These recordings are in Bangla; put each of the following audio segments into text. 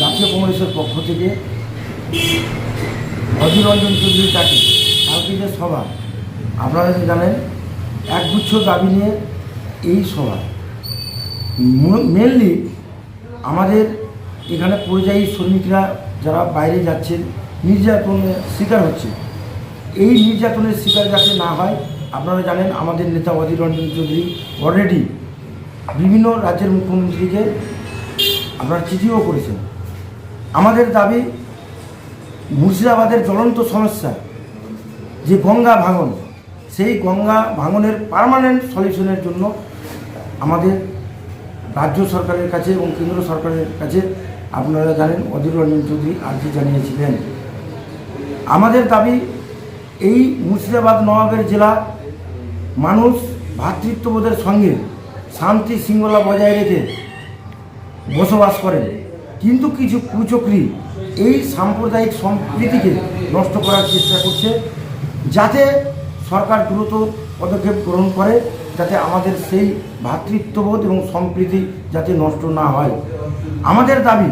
জাতীয় কংগ্রেসের পক্ষ থেকে অধীর রঞ্জন চৌধুরী তাকে কালকে সভা, আপনারা জানেন, একগুচ্ছ দাবি নিয়ে এই সভা। মেনলি আমাদের এখানে পরিযায়ী শ্রমিকরা যারা বাইরে যাচ্ছেন, নির্যাতনের শিকার হচ্ছে। এই নির্যাতনের শিকার যাতে না হয়, আপনারা জানেন, আমাদের নেতা অধীর রঞ্জন চৌধুরী অলরেডি বিভিন্ন রাজ্যের মুখ্যমন্ত্রীকে আপনারা চিঠিও করেছেন। আমাদের দাবি মুর্শিদাবাদের জ্বলন্ত সমস্যা, যে গঙ্গা ভাঙন, সেই গঙ্গা ভাঙনের পার্মানেন্ট সলিউশনের জন্য আমাদের রাজ্য সরকারের কাছে এবং কেন্দ্র সরকারের কাছে আপনারা জানেন, অধীর রঞ্জন চৌধুরী আর্জি জানিয়েছিলেন, আমাদের দাবি এই মুর্শিদাবাদ, নবাবের জেলা মানুষ ভ্রাতৃত্ববোধের সঙ্গে শান্তি শৃঙ্খলা বজায় রেখে বসবাস করেন। কিন্তু কিছু কুচক্রি এই সাম্প্রদায়িক সম্প্রীতিকে নষ্ট করার চেষ্টা করছে, যাতে সরকার দ্রুত পদক্ষেপ গ্রহণ করে, যাতে আমাদের সেই ভ্রাতৃত্ববোধ এবং সম্প্রীতি যাতে নষ্ট না হয়। আমাদের দাবি,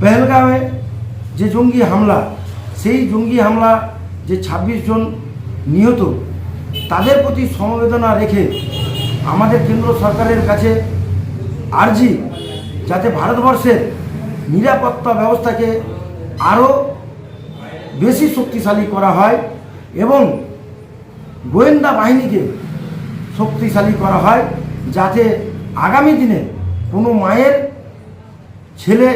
পেহেলগাঁওয়ে যে জঙ্গি হামলা, সেই জঙ্গি হামলা যে ২৬ জন নিহত, তাদের প্রতি সমবেদনা রেখে আমাদের কেন্দ্র সরকারের কাছে আর্জি যাতে ভারতবর্ষের নিরাপত্তা ব্যবস্থাকে আরও বেশি শক্তিশালী করা হয় এবং গোয়েন্দা বাহিনীকে শক্তিশালী করা হয় যাতে আগামী দিনে কোনো মায়ের ছেলে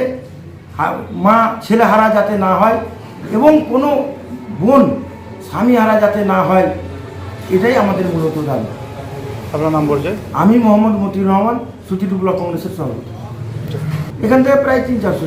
মা ছেলে হারা যাতে না হয় এবং কোনো বোন স্বামী হারা যাতে না হয় এটাই আমাদের মূলত দাবি। আপনার নাম বলছে আমি মোহাম্মদ মতিউর রহমান সুতিটু ব্লক কংগ্রেসের সভাপতি। এখান থেকে প্রায় তিন চারশো